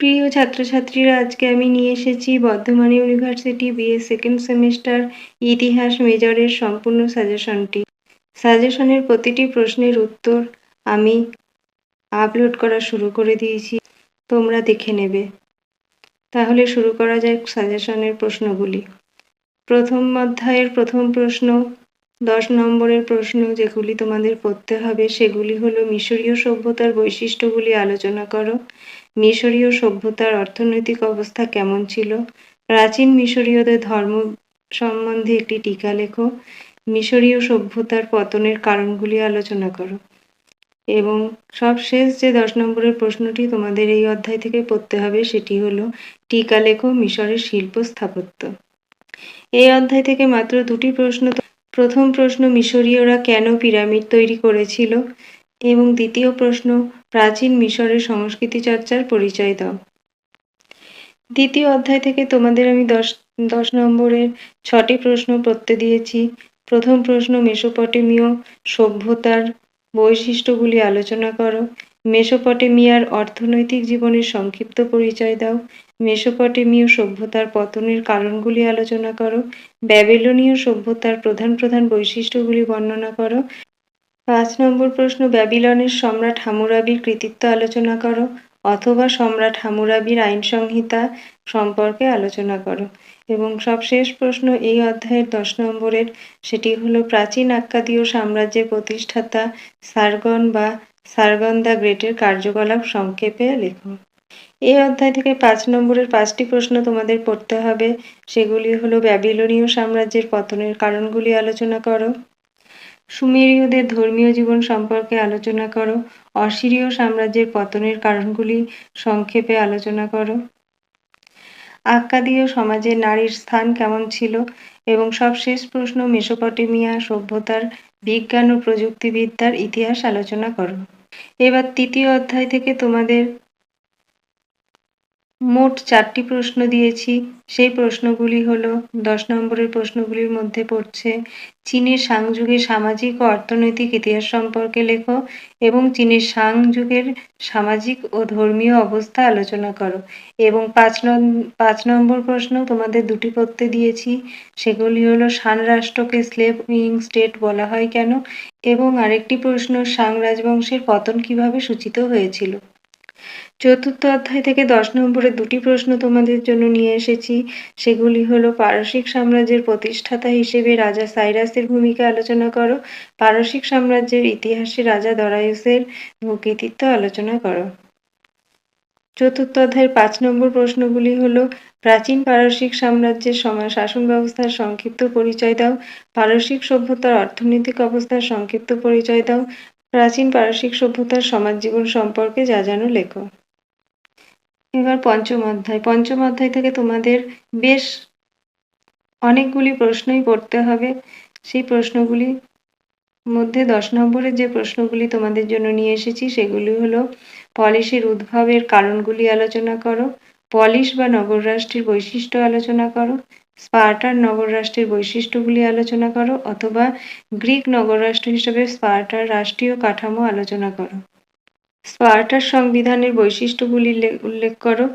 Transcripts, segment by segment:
প্রিয় ছাত্রছাত্রীরা, আজকে আমি নিয়ে এসেছি Bardhaman university BA second semester ইতিহাস মেজরের সম্পূর্ণ সাজেশনটি সাজেশনের প্রতিটি প্রশ্নের উত্তর আমি আপলোড করা শুরু করে দিয়েছি। তোমরা দেখে নেবে। তাহলে শুরু করা যাক সাজেশনের প্রশ্নগুলি। প্রথম অধ্যায়ের প্রথম প্রশ্ন, দশ নম্বরের প্রশ্ন যেগুলি তোমাদের পড়তে হবে, সেগুলি হলো মিশরীয় সভ্যতার বৈশিষ্ট্যগুলি আলোচনা করো। মিশরীয় সভ্যতার অর্থনৈতিক অবস্থা কেমন ছিল? প্রাচীন মিশরীয়দের ধর্ম সম্বন্ধে একটি টিকা লেখো। মিশরীয় সভ্যতার পতনের কারণগুলি আলোচনা করো। এবং সবশেষ যে দশ নম্বরের প্রশ্নটি তোমাদের এই অধ্যায় থেকে পড়তে হবে, সেটি হলো, টিকা লেখো, মিশরের শিল্প স্থাপত্য। এই অধ্যায় থেকে মাত্র দুটি প্রশ্ন প্রথম প্রশ্ন, মিশরীয়রা কেন পিরামিড তৈরি করেছিল? এবং দ্বিতীয় প্রশ্ন, প্রাচীন মিশরের সংস্কৃতি চর্চার পরিচয় দাও। দ্বিতীয় অধ্যায় থেকে তোমাদের আমি দশ দশ নম্বরের ছটি প্রশ্ন পড়তে দিয়েছি। প্রথম প্রশ্ন, মেসোপটেমীয় সভ্যতার বৈশিষ্ট্যগুলি আলোচনা করো। মেসোপটেমিয়ার অর্থনৈতিক জীবনের সংক্ষিপ্ত পরিচয় দাও। মেসোপটেমীয় সভ্যতার পতনের কারণগুলি আলোচনা করো। ব্যাবিলনীয় সভ্যতার প্রধান প্রধান বৈশিষ্ট্যগুলি বর্ণনা করো। পাঁচ নম্বর প্রশ্ন, ব্যাবিলনের সম্রাট হামুরাবির কৃতিত্ব আলোচনা করো অথবা সম্রাট হামুরাবির আইন সংহিতা সম্পর্কে আলোচনা করো। এবং সবশেষ প্রশ্ন, এই অধ্যায়ের দশ নম্বরের, সেটি হলো প্রাচীন আক্কাদীয় সাম্রাজ্যের প্রতিষ্ঠাতা সারগন বা সারগন দ্য গ্রেটের কার্যকলাপ সংক্ষেপে লেখো। এই অধ্যায় থেকে পাঁচ নম্বরের পাঁচটি প্রশ্ন তোমাদের পড়তে হবে। সেগুলি হলো ব্যাবিলনীয় সাম্রাজ্যের পতনের কারণগুলি আলোচনা করো। সুমেরীয়দের ধর্মীয় জীবন সম্পর্কে আলোচনা করো। অসিরীয় সাম্রাজ্যের পতনের কারণগুলি সংক্ষেপে আলোচনা করো। আক্কাদীয় সমাজে নারীর স্থান কেমন ছিল এবং সবশেষ প্রশ্ন মেসোপটেমিয়া সভ্যতার বিজ্ঞান ও প্রযুক্তিবিদ্যার ইতিহাস আলোচনা করো। এবার তৃতীয় অধ্যায় থেকে তোমাদের মোট চারটি প্রশ্ন দিয়েছি। সেই প্রশ্নগুলি হলো, দশ নম্বরের প্রশ্নগুলির মধ্যে পড়ছে, চীনের সাং যুগের সামাজিক ও অর্থনৈতিক ইতিহাস সম্পর্কে লেখো এবং চীনের সাং যুগের সামাজিক ও ধর্মীয় অবস্থা আলোচনা করো। এবং পাঁচ পাঁচ নম্বর প্রশ্ন তোমাদের দুটি পড়তে দিয়েছি, সেগুলি হলো, সান রাষ্ট্রকে স্লেভ উইং স্টেট বলা হয় কেন? এবং আরেকটি প্রশ্ন, সাং রাজবংশের পতন কীভাবে সূচিত হয়েছিল? চতুর্থ অধ্যায় থেকে দশ নম্বরের দুটি প্রশ্ন তোমাদের জন্য নিয়ে এসেছি। সেগুলি হলো, পারসিক সাম্রাজ্যের প্রতিষ্ঠাতা হিসেবে রাজা সাইরাসের ভূমিকা আলোচনা করো, পারসিক সাম্রাজ্যের ইতিহাসে রাজা দরায়ুসের কৃতিত্ব আলোচনা করো। চতুর্থ অধ্যায়ের পাঁচ নম্বর প্রশ্নগুলি হলো, প্রাচীন পারসিক সাম্রাজ্যের সময় শাসন ব্যবস্থার সংক্ষিপ্ত পরিচয় দাও, পারসিক সভ্যতার অর্থনৈতিক অবস্থার সংক্ষিপ্ত পরিচয় দাও প্রাচীন পারসিক সভ্যতার সমাজ জীবন সম্পর্কে যা জানো লেখো। এবার পঞ্চম অধ্যায়। পঞ্চম অধ্যায় থেকে তোমাদের বেশ অনেকগুলি প্রশ্নই পড়তে হবে। সেই প্রশ্নগুলি মধ্যে দশ নম্বরের যে প্রশ্নগুলি তোমাদের জন্য নিয়ে এসেছি, সেগুলি হলো, পলিশের উদ্ভবের কারণগুলি আলোচনা করো, পলিশ বা নগর রাষ্ট্রের বৈশিষ্ট্য আলোচনা করো স্পার্টার নগররাষ্ট্রের বৈশিষ্ট্যগুলি আলোচনা করো অথবা গ্রিক নগররাষ্ট্র হিসেবে স্পার্টার রাষ্ট্রীয় কাঠামো আলোচনা করো। স্পার্টার সংবিধানের বৈশিষ্ট্যগুলি উল্লেখ করো।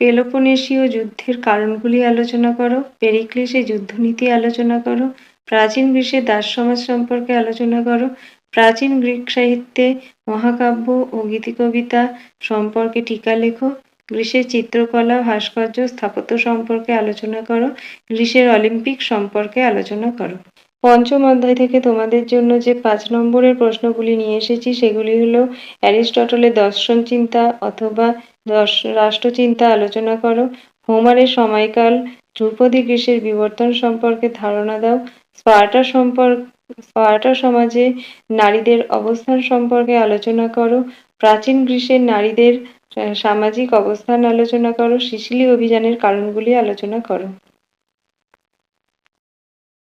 পেলোপনেশীয় যুদ্ধের কারণগুলি আলোচনা করো। পেরিক্লিসের যুদ্ধনীতি আলোচনা করো। প্রাচীন গ্রীসের দাস সমাজ সম্পর্কে আলোচনা করো। প্রাচীন গ্রিক সাহিত্যে মহাকাব্য ও গীতিকবিতা সম্পর্কে টিকা লেখো। গ্রীসের চিত্রকলা, ভাস্কর্য, স্থাপত্য সম্পর্কে আলোচনা করো গ্রীসের অলিম্পিক সম্পর্কে আলোচনা করো। পঞ্চম অধ্যায় থেকে তোমাদের জন্য যে পাঁচ নম্বরের প্রশ্নগুলি নিয়ে এসেছি, সেগুলি হলো অ্যারিস্টটলের দর্শন চিন্তা অথবা রাষ্ট্রচিন্তা আলোচনা করো, হোমারের সময়কাল, ধ্রুপদী গ্রীসের বিবর্তন সম্পর্কে ধারণা দাও, স্পার্টা সম্পর্ক স্পার্টা সমাজে নারীদের অবস্থান সম্পর্কে আলোচনা করো, প্রাচীন গ্রীসের নারীদের সামাজিক অবস্থান আলোচনা করো সিসিলি অভিযানের কারণগুলি আলোচনা করো।